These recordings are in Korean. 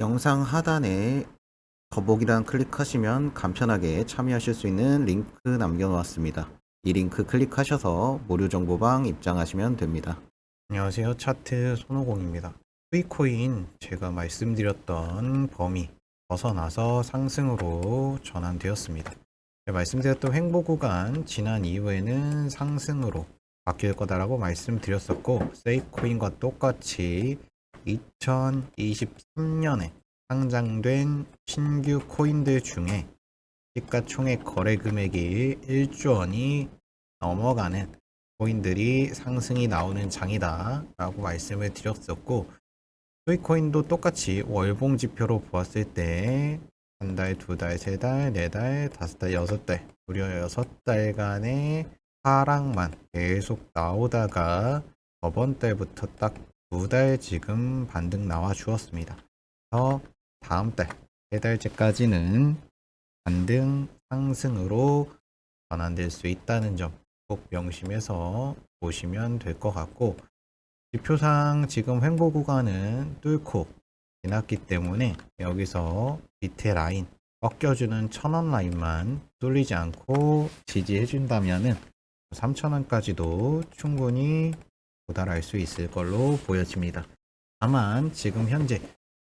영상 하단에 더보기란 클릭하시면 간편하게 참여하실 수 있는 링크 남겨놓았습니다. 이 링크 클릭하셔서 무료 정보방 입장하시면 됩니다. 안녕하세요. 차트 손오공입니다. 스위코인 제가 말씀드렸던 범위 벗어나서 상승으로 전환되었습니다. 말씀드렸던 횡보 구간 지난 이후에는 상승으로 바뀔 거다라고 말씀드렸었고 세이코인과 똑같이 2023년에 상장된 신규 코인들 중에 시가총액 거래 금액이 1조 원이 넘어가는 코인들이 상승이 나오는 장이다 라고 말씀을 드렸었고 스위코인도 똑같이 월봉 지표로 보았을 때 한 달, 두 달, 세 달, 네 달, 다섯 달, 여섯 달 무려 여섯 달간의 하락만 계속 나오다가 저번 달부터 딱 두 달 지금 반등 나와 주었습니다. 그래서 다음 달, 세 달째까지는 반등 상승으로 전환될 수 있다는 점 꼭 명심해서 보시면 될 것 같고 지표상 지금 횡보 구간은 뚫고 지났기 때문에 여기서 밑에 라인 꺾여주는 천원 라인만 뚫리지 않고 지지해 준다면은 3천원까지도 충분히 도달할 수 있을 걸로 보여집니다. 다만 지금 현재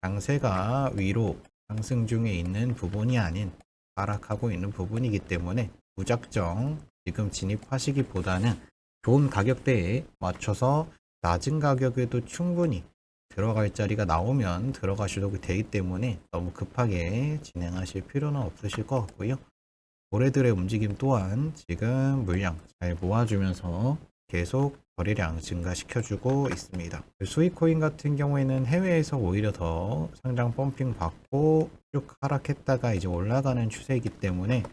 장세가 위로 상승 중에 있는 부분이 아닌 하락하고 있는 부분이기 때문에 무작정 지금 진입하시기보다는 좋은 가격대에 맞춰서 낮은 가격에도 충분히 들어갈 자리가 나오면 들어가셔도 되기 때문에 너무 급하게 진행하실 필요는 없으실 것 같고요. 고래들의 움직임 또한 지금 물량 잘 모아주면서 계속 거래량 증가시켜주고 있습니다. 수익코인 같은 경우에는 해외에서 오히려 더 상장 펌핑 받고 쭉 하락했다가 이제 올라가는 추세이기 때문에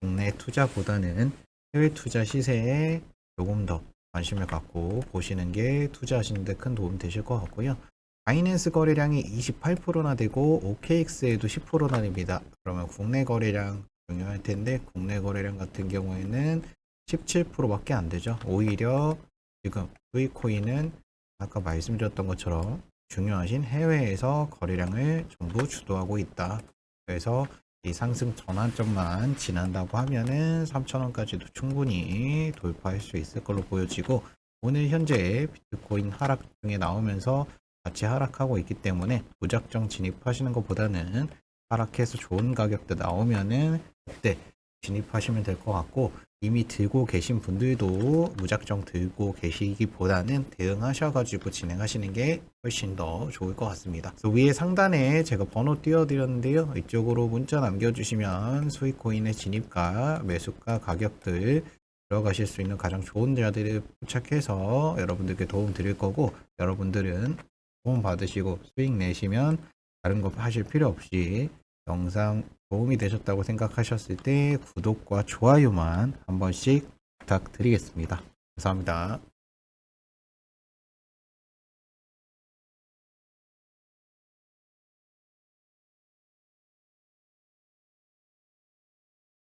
국내 투자보다는 해외 투자 시세에 조금 더 관심을 갖고 보시는 게 투자하시는 데 큰 도움 되실 것 같고요. 바이낸스 거래량이 28%나 되고 OKX에도 10%나 됩니다. 그러면 국내 거래량 중요할 텐데 국내 거래량 같은 경우에는 17%밖에 안 되죠. 오히려 지금 수익코인은 아까 말씀드렸던 것처럼 중요하신 해외에서 거래량을 전부 주도하고 있다. 그래서 이 상승 전환점만 지난다고 하면은 3,000원까지도 충분히 돌파할 수 있을 걸로 보여지고 오늘 현재 비트코인 하락 중에 나오면서 같이 하락하고 있기 때문에 무작정 진입하시는 것보다는 하락해서 좋은 가격대 나오면은 그때 진입하시면 될 것 같고 이미 들고 계신 분들도 무작정 들고 계시기보다는 대응하셔가지고 진행하시는 게 훨씬 더 좋을 것 같습니다. 위에 상단에 제가 번호 띄워드렸는데요. 이쪽으로 문자 남겨주시면 수익코인의 진입가, 매수가, 가격들 들어가실 수 있는 가장 좋은 자들을 포착해서 여러분들께 도움 드릴 거고 여러분들은 도움 받으시고 수익 내시면 다른 거 하실 필요 없이 영상 도움이 되셨다고 생각하셨을 때 구독과 좋아요만 한 번씩 부탁드리겠습니다. 감사합니다.